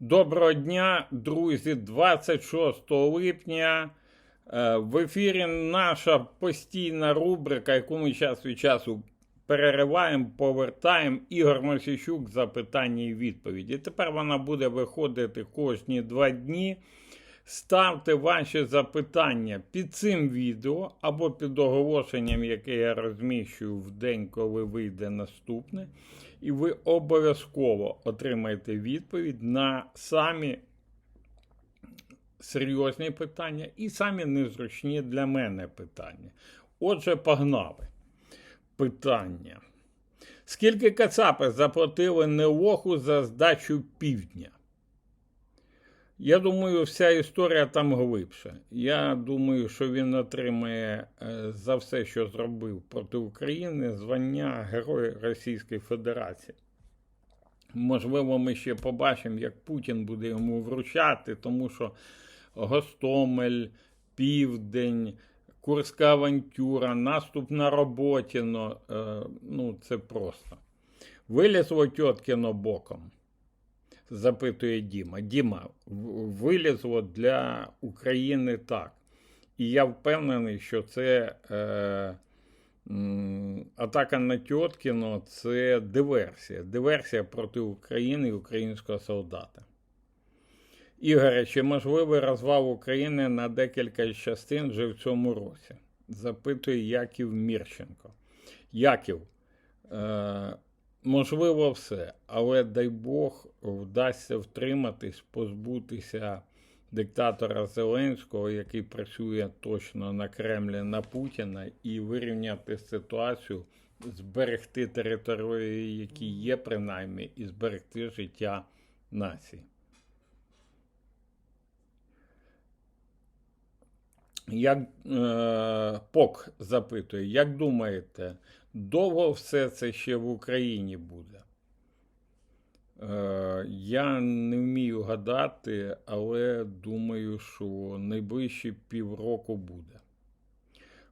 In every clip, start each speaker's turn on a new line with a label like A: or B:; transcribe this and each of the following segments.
A: Доброго дня, друзі, 26 липня. е, В ефірі наша постійна рубрика, яку ми час від часу перериваємо, повертаємо. Ігор Мосійчук запитання і відповіді. Тепер вона буде виходити кожні два дні. Ставте ваші запитання під цим відео або під оголошенням, яке я розміщую в день, коли вийде наступне. І ви обов'язково отримаєте відповідь на самі серйозні питання і самі незручні для мене питання. Отже, погнали. Питання. Скільки Кацапи заплатили Неоху за здачу півдня? Я думаю, вся історія там глибша. Я думаю, що він отримає е, за все, що зробив проти України, звання Героя Російської Федерації. Можливо, ми ще побачимо, як Путін буде йому вручати, тому що Гостомель, Південь, Курська авантюра, наступ на Роботіно. е, Ну, це просто. Вилізло Тьоткіно боком запитує Діма. Діма, вилізло для України так. І я впевнений, що це е, атака на Тьоткіно це диверсія. Диверсія проти України і українського солдата. Ігоре, чи можливий розвал України на декілька частин вже в цьому році? Запитує Яків Мірченко. Яків, е, можливо, все, але дай Бог вдасться втриматись, позбутися диктатора Зеленського, який працює точно на Кремлі на Путіна, і вирівняти ситуацію, зберегти території, які є, принаймні, і зберегти життя нації. Як е, Пок запитує, як думаєте, довго все це ще в Україні буде? Е, я не вмію гадати, але думаю, що найближчі півроку буде.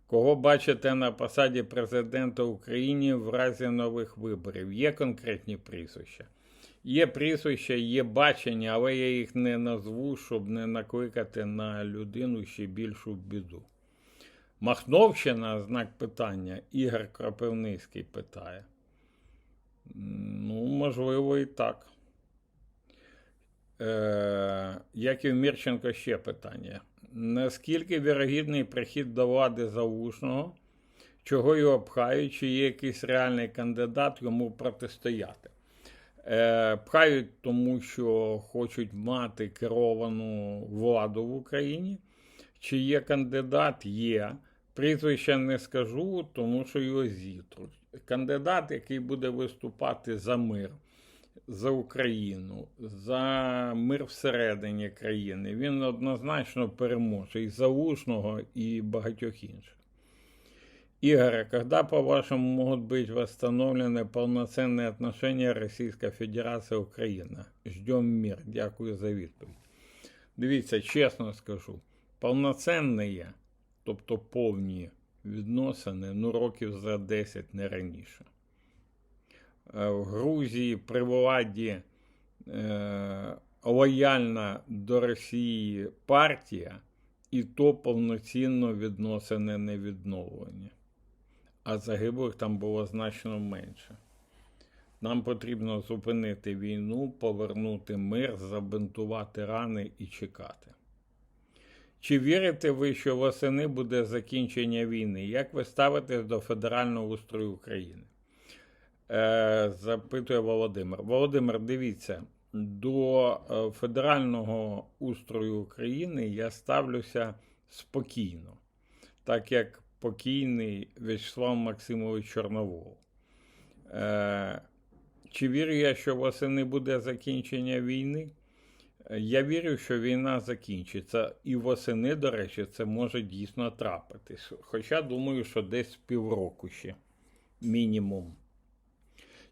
A: Кого бачите на посаді президента України в разі нових виборів? Є конкретні прізвища? Є прізвища, є бачення, але я їх не назву, щоб не накликати на людину ще більшу біду. Махновщина, знак питання, Ігор Кропивницький питає. Ну, можливо, і так. Е, Яків Мірченко ще питання. Наскільки вірогідний прихід до влади Залужного, чого його пхають, чи є якийсь реальний кандидат йому протистояти? Е, Пхають, тому що хочуть мати керовану владу в Україні. Чи є кандидат? Є. Прізвища не скажу, тому що його зітруть. Кандидат, який буде виступати за мир, за Україну, за мир всередині країни, він однозначно переможе і Залужного, і багатьох інших. Игорь, когда, по-вашему, могут быть восстановлены полноценные отношения Российська Федерація Україна? Ждем мир. Дякую за відповідь. Дивіться, чесно скажу, повноцінні, тобто повні відносини, ну років за 10 не раніше. Е, В Грузії при владі е, лояльна до Росії партія, і то повноцінно відносини не відновлені. А загиблих там було значно менше. Нам потрібно зупинити війну, повернути мир, забинтувати рани і чекати. Чи вірите ви, що восени буде закінчення війни? Як ви ставитесь до федерального устрою України? Е, запитує Володимир. Володимир, дивіться, до е, федерального устрою України я ставлюся спокійно, так як покійний В'ячеслав Максимович Чорновол. Е, чи вірю я, що восени буде закінчення війни? Е, Я вірю, що війна закінчиться. І восени, до речі, це може дійсно трапитись. Хоча думаю, що десь півроку ще мінімум.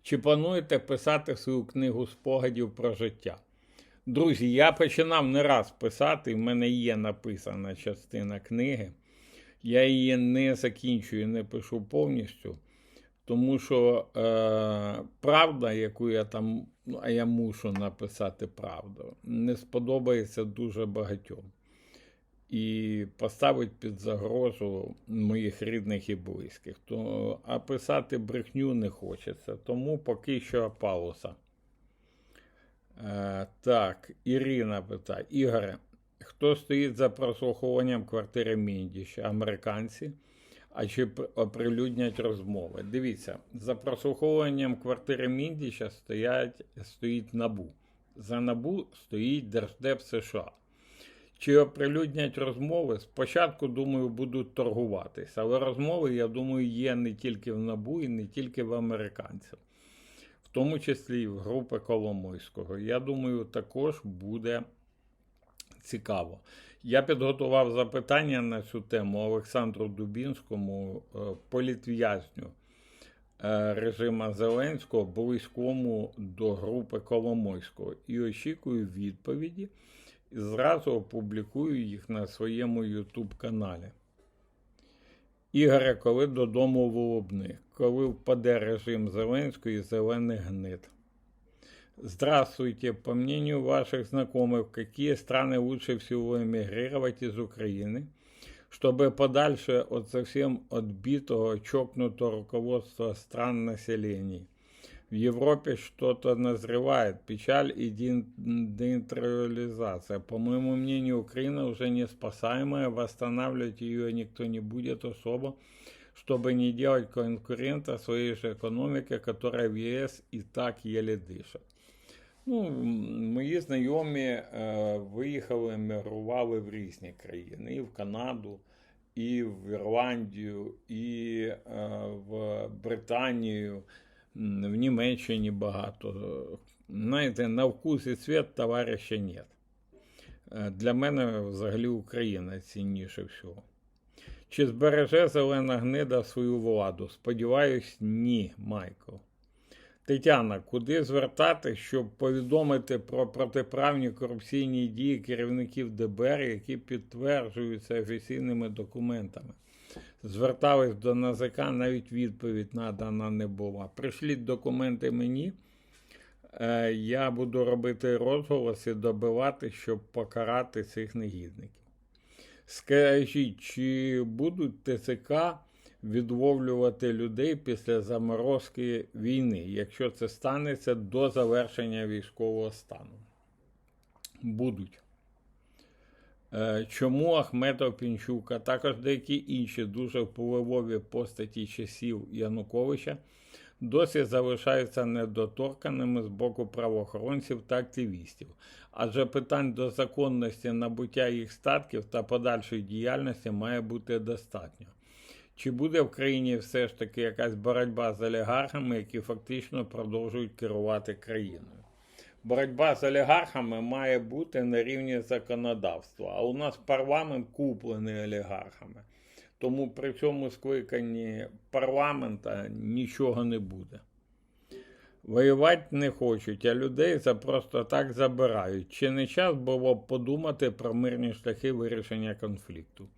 A: Чи плануєте писати свою книгу спогадів про життя? Друзі, я починав не раз писати, в мене є написана частина книги. Я її не закінчую, не пишу повністю, Тому що е, правда, яку я там, ну, а я мушу написати правду, не сподобається дуже багатьом. І поставить під загрозу моїх рідних і близьких. То, а писати брехню не хочеться. Тому поки що пауса. Е, так, Ірина питає: Ігоре, хто стоїть за прослуховуванням квартири Міндіща? Американці? А чи оприлюднять розмови? Дивіться, за прослуховуванням квартири Міндіща стоять, стоїть Набу. За Набу стоїть Держдеп США. Чи оприлюднять розмови? Спочатку, думаю, будуть торгуватися, але розмови, я думаю, є не тільки в Набу і не тільки в американців, в тому числі і в групи Коломойського. Я думаю, також буде цікаво. Я підготував запитання на цю тему Олександру Дубінському, е, політв'язню е, режима Зеленського, близькому до групи Коломойського, і очікую відповіді. Зразу опублікую їх на своєму YouTube каналі. Ігоре, коли додому в Лубни, коли впаде режим Зеленського і зелений гнит. Здравствуйте. По мнению ваших знакомых, какие страны лучше всего эмигрировать из Украины, чтобы подальше от совсем отбитого, чокнутого руководства стран населений? В Европе что-то назревает, печаль и деинтериализация. По моему мнению, Украина уже неспасаемая, восстанавливать ее никто не будет особо, чтобы не делать конкурента своей же экономике, которая в ЕС и так еле дышит. Ну, Мої знайомі е, виїхали, емігрували в різні країни, і в Канаду, і в Ірландію, і е, в Британію, в Німеччині багато. Знаєте, на вкус і цвіт товариша нет. Е, для мене взагалі Україна цінніше всього. Чи збереже зелена гнида свою владу? Сподіваюсь, ні, Майкл. Тетяна, куди звертати, щоб повідомити про протиправні корупційні дії керівників ДБР, які підтверджуються офіційними документами? Звертались до НАЗК, навіть відповідь надана не була. Прийшліть документи мені, е, я буду робити розголос і добивати, щоб покарати цих негідників. Скажіть, чи будуть ТЦК? Відловлювати людей після заморозки війни, якщо це станеться до завершення військового стану. Будуть. Е, чому Ахметов Пінчук, а також деякі інші дуже впливові постаті часів Януковича досі залишаються недоторканими з боку правоохоронців та активістів, адже питань до законності набуття їх статків та подальшої діяльності має бути достатньо. Чи буде в країні все ж таки якась боротьба з олігархами, які фактично продовжують керувати країною? Боротьба з олігархами має бути на рівні законодавства, а у нас парламент куплений олігархами. Тому при цьому скликанні парламента нічого не буде. Воювати не хочуть, а людей за просто так забирають. Чи не час було б подумати про мирні шляхи вирішення конфлікту?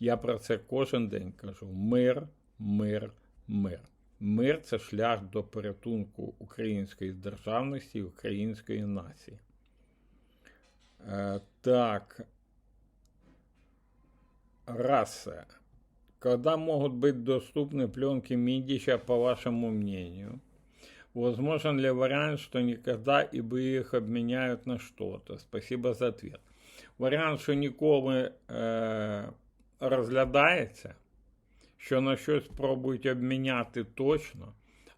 A: Я про це кожен день кажу: мир, мир, мир. Мир це шлях до порятунку української державності і української нації. Е, так. Раса. Когда могут быть доступны пленки Мидича, по вашему мнению? Возможен ли вариант, что никогда и бы их обменяют на что-то? Спасибо за ответ. Вариант, що ніколи е, розглядається, що на щось спробують обміняти точно,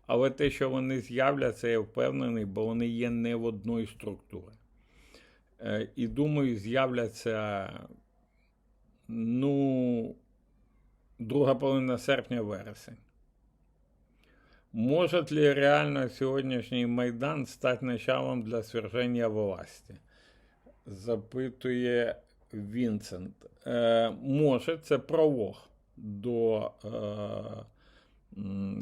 A: але те, що вони з'являться, я впевнений, бо вони є не в одної структури. Е, і думаю, з'являться, ну, друга половина серпня вересень. Может ли реально сегодняшний Майдан стати началом для сверження власті? Запитує Вінсент. Е, Може, це пролог до е,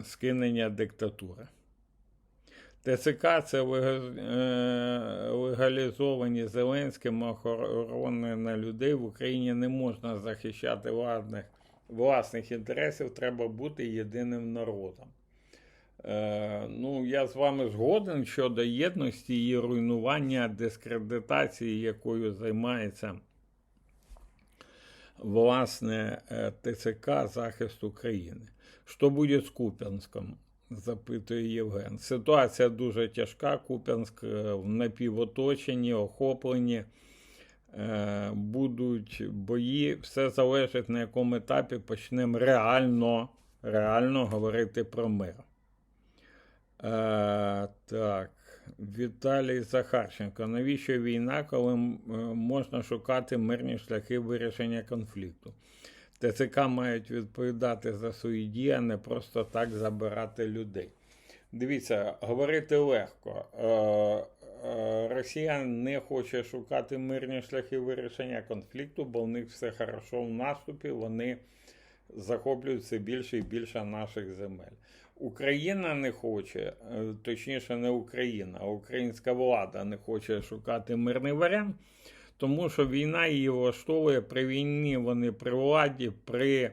A: скинення диктатури. ТЦК це е, легалізовані Зеленським охорони на людей в Україні не можна захищати владних, власних інтересів, треба бути єдиним народом. Е, ну, я з вами згоден щодо єдності і руйнування дискредитації, якою займається власне е, ТЦК захист України. Що буде з Куп'янськом? запитує Євген. Ситуація дуже тяжка. Куп'янськ е, в напівоточенні, охоплені. Е, Будуть бої, все залежить на якому етапі почнемо реально, реально говорити про мир. Так, Віталій Захарченко. Навіщо війна, коли е, можна шукати мирні шляхи вирішення конфлікту? ТЦК мають відповідати за свої дії, а не просто так забирати людей. Дивіться, говорити легко. Е, е, Росія не хоче шукати мирні шляхи вирішення конфлікту, бо в них все хорошо в наступі, вони захоплюють все більше і більше наших земель. Україна не хоче, е, точніше, не Україна, а українська влада не хоче шукати мирний варіант, тому що війна її влаштовує при війні вони при владі, при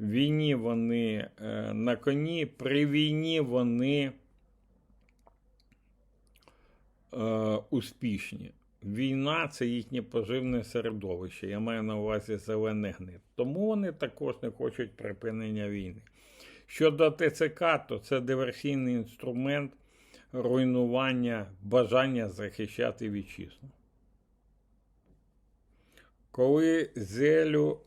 A: війні вони е, на коні, при війні вони е, успішні. Війна це їхнє поживне середовище. Я маю на увазі зелений гнит. Тому вони також не хочуть припинення війни. Щодо ТЦК, то це диверсійний інструмент руйнування, бажання захищати вітчизну. Коли зелю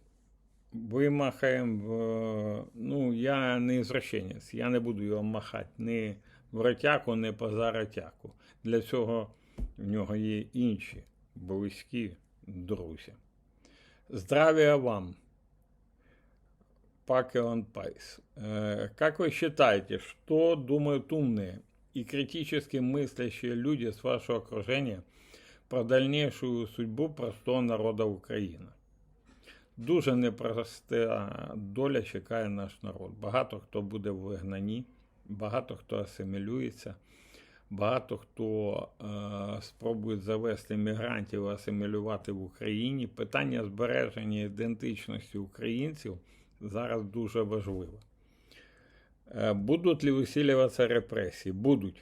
A: вимахаємо, ну, я не извращенець, я не буду його махати ні в ротяку, ні поза ротяку. Для цього в нього є інші близькі друзі. Здравия вам! Пакелан Пайс. Э, Как вы считаете, что думают умные и критически мыслящие люди с вашего окружения про дальнейшую судьбу простого народа України? Дуже непроста доля чекає наш народ. Багато хто буде в вигнанні, багато хто асимілюється, багато хто е, спробує завести мігрантів асимілювати в Україні. Питання збереження ідентичності українців зараз дуже важливо. Э, Будут ли усиливаться репрессии? Будут.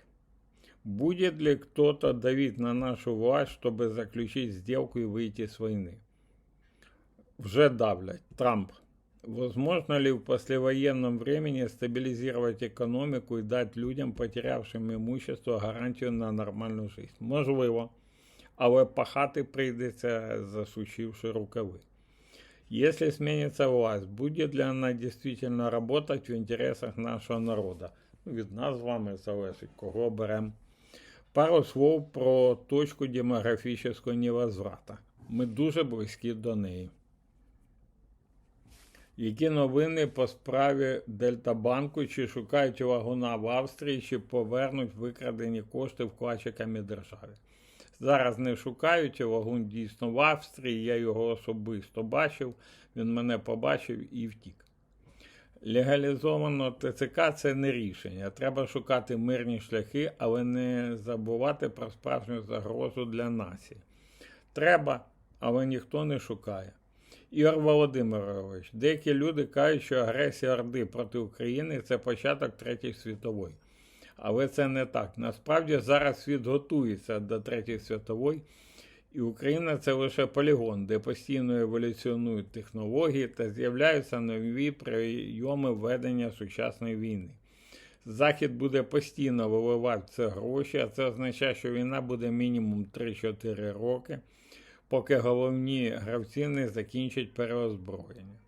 A: Будет ли кто-то давить на нашу власть, чтобы заключить сделку и выйти с войны? Вже давлять. Трамп. Возможно ли в послевоенном времени стабилизировать экономику и дать людям, потерявшим имущество, гарантію на нормальну жизнь? Можливо. Але пахати прийдеться, засучивши рукави. Если сменится власть, будет ли она действительно работать в интересах нашого народа? Ну, Від нас з вами залежить, кого беремо. Пару слов про точку демографічного невозврата. Ми дуже близькі до неї. Які новини по справі Дельтабанку, чи шукають вагуна в Австрії, чи повернуть викрадені кошти вкладчиками держави? Зараз не шукають, вагун дійсно в Австрії, я його особисто бачив, він мене побачив і втік. Легалізовано ТЦК це не рішення. Треба шукати мирні шляхи, але не забувати про справжню загрозу для нації. Треба, але ніхто не шукає. Ігор Володимирович, деякі люди кажуть, що агресія Орди проти України це початок Третьої світової. Але це не так. Насправді зараз світ готується до Третьої світової, і Україна це лише полігон, де постійно еволюціонують технології та з'являються нові прийоми ведення сучасної війни. Захід буде постійно виливати це гроші, а це означає, що війна буде мінімум 3-4 роки, поки головні гравці не закінчать переозброєння.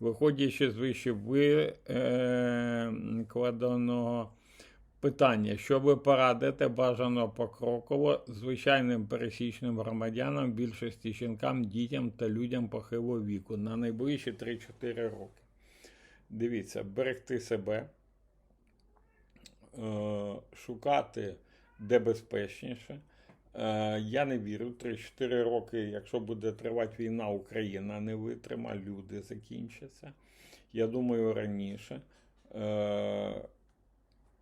A: Виходячи з вище викладеного питання, що ви порадите бажано покроково звичайним пересічним громадянам, більшості жінкам, дітям та людям похилого віку на найближчі 3-4 роки. Дивіться, берегти себе, е, шукати де безпечніше. Е, Я не вірю, 3-4 роки, якщо буде тривати війна, Україна не витрима, люди закінчаться. Я думаю, раніше.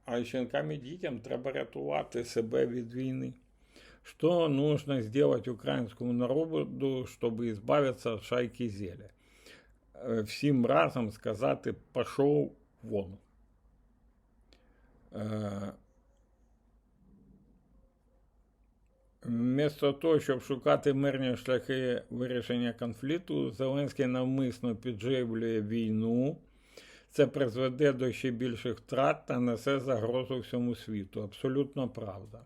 A: А жінкам і дітям треба рятувати себе від війни. Что нужно сделать украинскому народу, чтобы избавиться от шайки зеля? Е, Всім разом сказати пішов вон. Е, Вмісто того, щоб шукати мирні шляхи вирішення конфлікту, Зеленський навмисно підживлює війну. Це призведе до ще більших втрат та несе загрозу всьому світу. Абсолютно правда.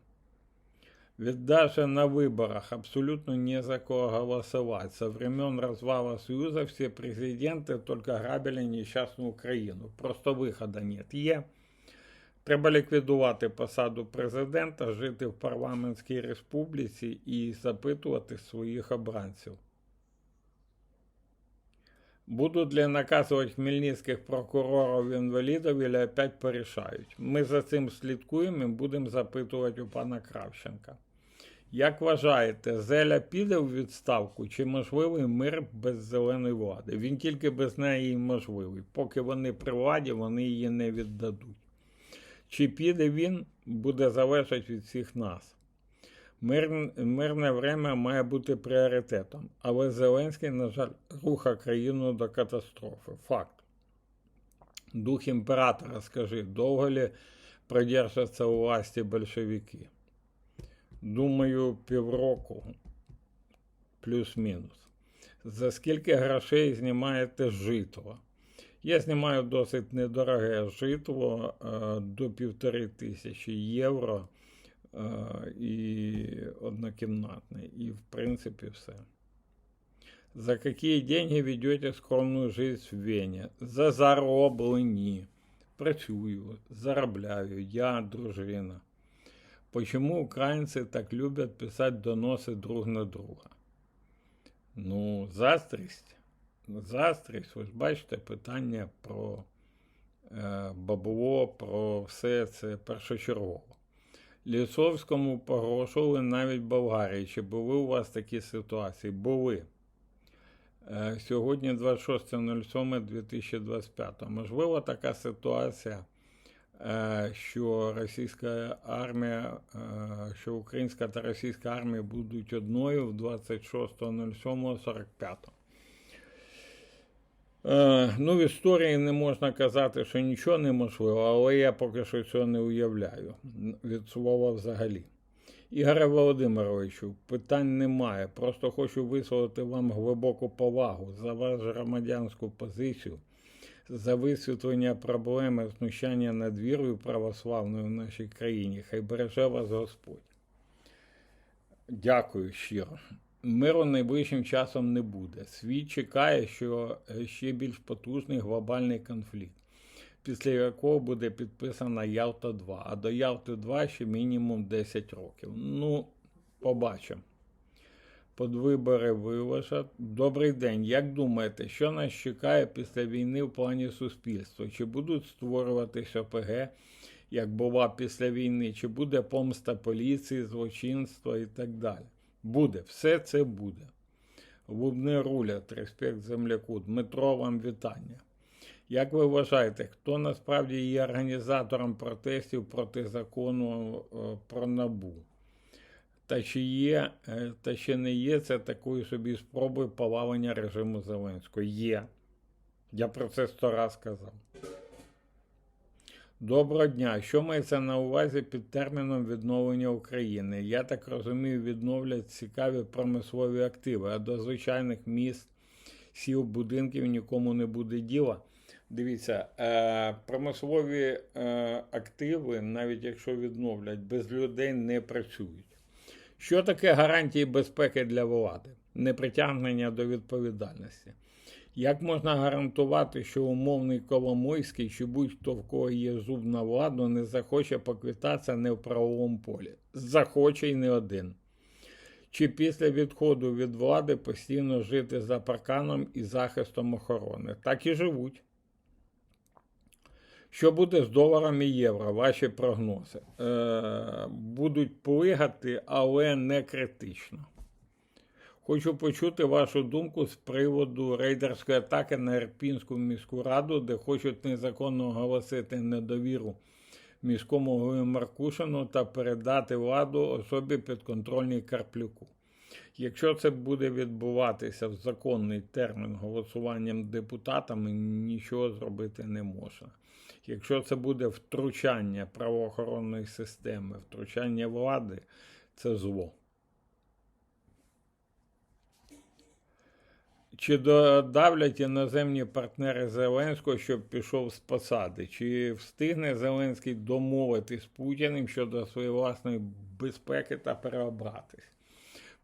A: Ведь на выборах абсолютно не за кого голосовать. Со времен развала Союза все президенты только грабили нещасну Україну. Просто виходу нет. Є. Треба ліквідувати посаду президента, жити в парламентській республіці і запитувати своїх обранців. Будут ли наказувати хмельницьких прокурорів інвалідів, или опять порішають. Ми за цим слідкуємо і будемо запитувати у пана Кравченка. Як вважаєте, Зеля піде в відставку чи можливий мир без зеленої влади? Він тільки без неї можливий. Поки вони при владі, вони її не віддадуть. Чи піде він, буде залежати від всіх нас. Мир, мирне время має бути пріоритетом, але Зеленський, на жаль, рухає країну до катастрофи. Факт. Дух імператора, скажи, довго ли продержаться у власті большевики? Думаю, півроку плюс-мінус. За скільки грошей знімаєте житло? Я знімаю досить недороге житло е, до півтори тисячі євро е, і однокімнатне. І, в принципі, все. За какие деньги ведете скромную жизнь в Вене? За зароблені. Працюю, заробляю, я дружина. Почему українці так люблять писати доноси друг на друга? Ну, заздрість. Заздрість, ви ж бачите, питання про е, бабло, про все це першочергово. Лісовському погрошували навіть Болгарії. Чи були у вас такі ситуації? Були. Е, сьогодні 26.07.2025. Можливо, така ситуація, е, що російська армія, е, що українська та російська армія будуть одною в 26.07.45. Е, ну, в історії не можна казати, що нічого неможливо, але я поки що цього не уявляю від слова взагалі. Ігоре Володимировичу, питань немає. Просто хочу висловити вам глибоку повагу за вашу громадянську позицію, за висвітлення проблеми знущання над вірою православною в нашій країні. Хай береже вас Господь. Дякую щиро. Миру найближчим часом не буде. Світ чекає, що ще більш потужний глобальний конфлікт, після якого буде підписана Ялта 2, а до Ялти 2 ще мінімум 10 років. Ну, побачимо. Подвибори виложать. Добрий день. Як думаєте, що нас чекає після війни в плані суспільства? Чи будуть створюватись ОПГ, як була після війни, чи буде помста поліції, злочинства і так далі? Буде, все це буде. Лубний рулят, респект земляку. Дмитро, вам вітання. Як ви вважаєте, хто насправді є організатором протестів проти закону е, про набу? Та чи є, е, та чи не є це такою собі спробою повалення режиму Зеленського? Є. Я про це сто раз сказав. Доброго дня. Що мається на увазі під терміном відновлення України? Я так розумію, відновлять цікаві промислові активи, а до звичайних міст, сіл, будинків нікому не буде діла. Дивіться, е, промислові е, активи, навіть якщо відновлять, без людей не працюють. Що таке гарантії безпеки для влади? Непритягнення до відповідальності. Як можна гарантувати, що умовний Коломойський чи будь-хто в кого є зуб на владу, не захоче поквітатися не в правовому полі? Захоче й не один. Чи після відходу від влади постійно жити за парканом і захистом охорони? Так і живуть. Що буде з доларом і євро? Ваші прогнози? Е, Будуть плигати, але не критично. Хочу почути вашу думку з приводу рейдерської атаки на Ірпінську міську раду, де хочуть незаконно оголосити недовіру міському голові Маркушину та передати владу особі підконтрольній Карплюку. Якщо це буде відбуватися в законний термін голосуванням депутатами, нічого зробити не можна. Якщо це буде втручання правоохоронної системи, втручання влади, це зло. Чи додавлять іноземні партнери Зеленського, щоб пішов з посади? Чи встигне Зеленський домовитись з Путіним щодо своєї власної безпеки та переобратись?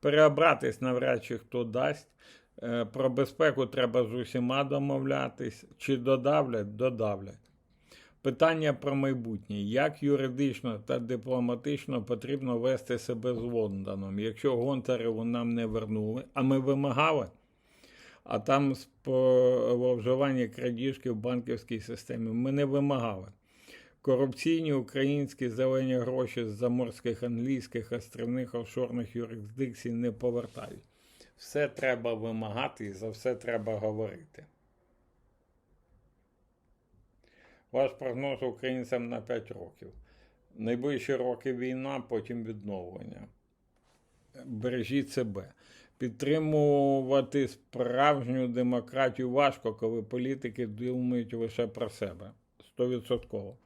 A: Переобратись навряд чи хто дасть. Е, Про безпеку треба з усіма домовлятись. Чи додавлять? Додавлять. Питання про майбутнє. Як юридично та дипломатично потрібно вести себе з Лондоном? Якщо Гонтареву нам не вернули, а ми вимагали? А там зловживання крадіжки в банківській системі. Ми не вимагали. Корупційні українські зелені гроші з заморських англійських острівних офшорних юрисдикцій не повертають. Все треба вимагати і за все треба говорити. Ваш прогноз українцям на 5 років. Найближчі роки війна, потім відновлення. Бережіть себе. Підтримувати справжню демократію важко, коли політики думають лише про себе. Стовідсотково.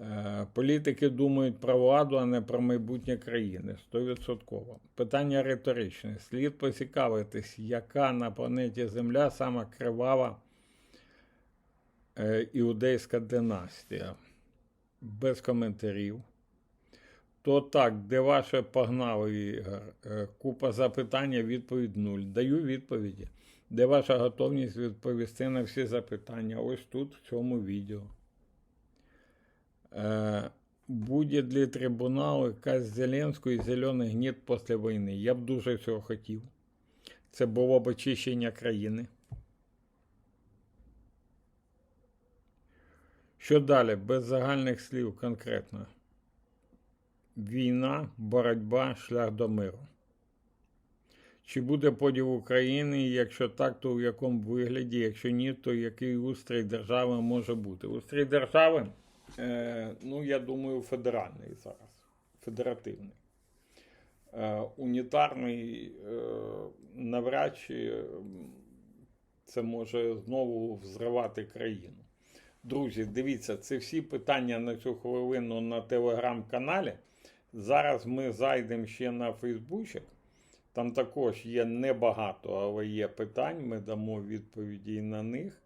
A: Е, політики думають про владу, а не про майбутнє країни. Стовідсотково. Питання риторичне. Слід поцікавитись, яка на планеті Земля сама кривава е, іудейська династія. Без коментарів. То так, де ваше погнали, Ігор? Е, купа запитання, відповідь нуль. Даю відповіді. Де ваша готовність відповісти на всі запитання? Ось тут, в цьому відео. Е, Будет ли трибунал якась Зеленського і зелений гніт після війни? Я б дуже цього хотів. Це було б очищення країни. Що далі? Без загальних слів конкретно війна, боротьба, шлях до миру. Чи буде поділ України, якщо так, то в якому вигляді, якщо ні, то який устрій держави може бути? Устрій держави, е, ну, я думаю, федеральний зараз, федеративний. Е, унітарний е, навряд чи це може знову взривати країну. Друзі, дивіться, це всі питання на цю хвилину на телеграм-каналі. Зараз ми зайдемо ще на Фейсбучик. Там також є небагато, але є питань. Ми дамо відповіді на них.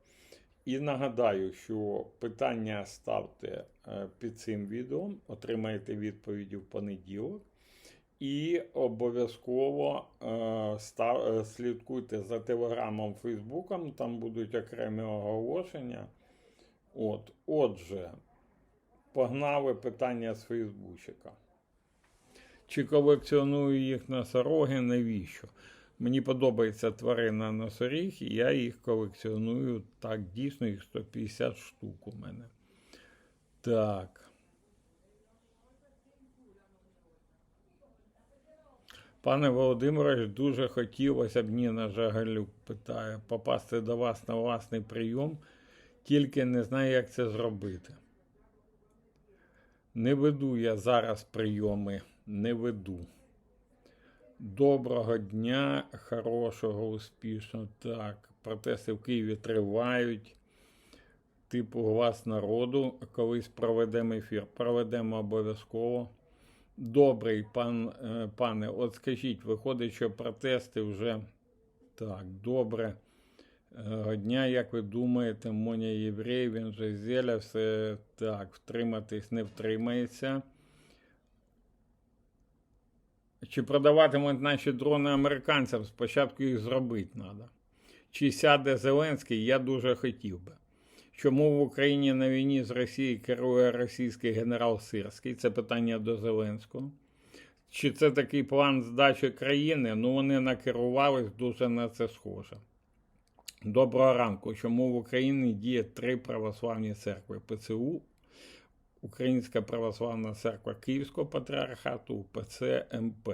A: І нагадаю, що питання ставте е, під цим відео, отримаєте відповіді в понеділок. І обов'язково е, е, слідкуйте за телеграмом Фейсбуком, там будуть окремі оголошення. От, Отже, погнали питання з Фейсбучика. Чи колекціоную їх носороги, навіщо? Мені подобається тварина носоріг, і я їх колекціоную так, дійсно, їх 150 штук у мене. Так. Пане Володимирович, дуже хотілося б Ніна Жагалюк питає, попасти до вас на власний прийом, тільки не знаю, як це зробити. Не веду я зараз прийоми не веду. Доброго дня, хорошого, успішного. Так, протести в Києві тривають. Типу глас народу. Колись проведемо ефір. Проведемо обов'язково. Добрий пан, е, пане, от скажіть, виходить, що протести вже так, добре. Дня, як ви думаєте, Моня Єврей, він же зеля, все так, втриматись не втримається. Чи продаватимуть наші дрони американцям? Спочатку їх зробити треба. Чи сяде Зеленський, я дуже хотів би. Чому в Україні на війні з Росією керує російський генерал Сирський? Це питання до Зеленського. Чи це такий план здачі країни? Ну, вони накерувались дуже на це схоже. Доброго ранку. Чому в Україні діє три православні церкви ПЦУ, Українська православна церква Київського патріархату УПЦ МП.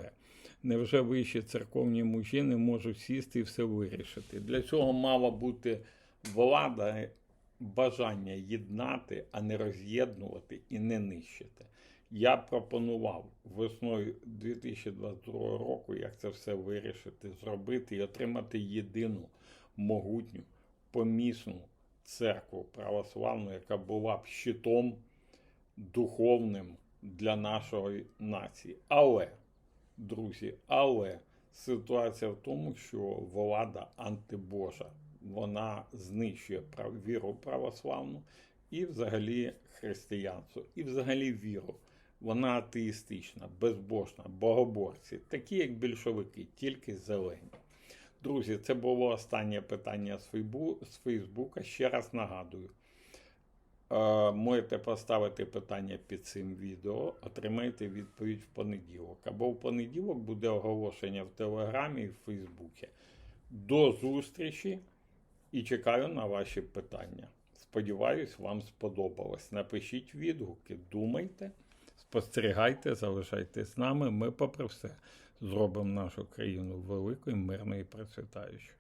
A: Невже вищі церковні мужі не можуть сісти і все вирішити? Для цього мала бути влада, бажання єднати, а не роз'єднувати і не нищити. Я пропонував весною 2022 року, як це все вирішити, зробити і отримати єдину могутню помісну церкву православну, яка була б щитом духовним для нашої нації. Але, друзі, але ситуація в тому, що влада антибожа, вона знищує віру православну і взагалі християнство, і взагалі віру. Вона атеїстична, безбожна, богоборці, такі як більшовики, тільки зелені. Друзі, це було останнє питання з Фейсбука. Ще раз нагадую. Е, можете поставити питання під цим відео, отримайте відповідь в понеділок. Або в понеділок буде оголошення в Телеграмі і в Фейсбуці. До зустрічі і чекаю на ваші питання. Сподіваюсь, вам сподобалось. Напишіть відгуки, думайте, спостерігайте, залишайтесь з нами. Ми, попри все, зробимо нашу країну великою, мирною і процвітаючою.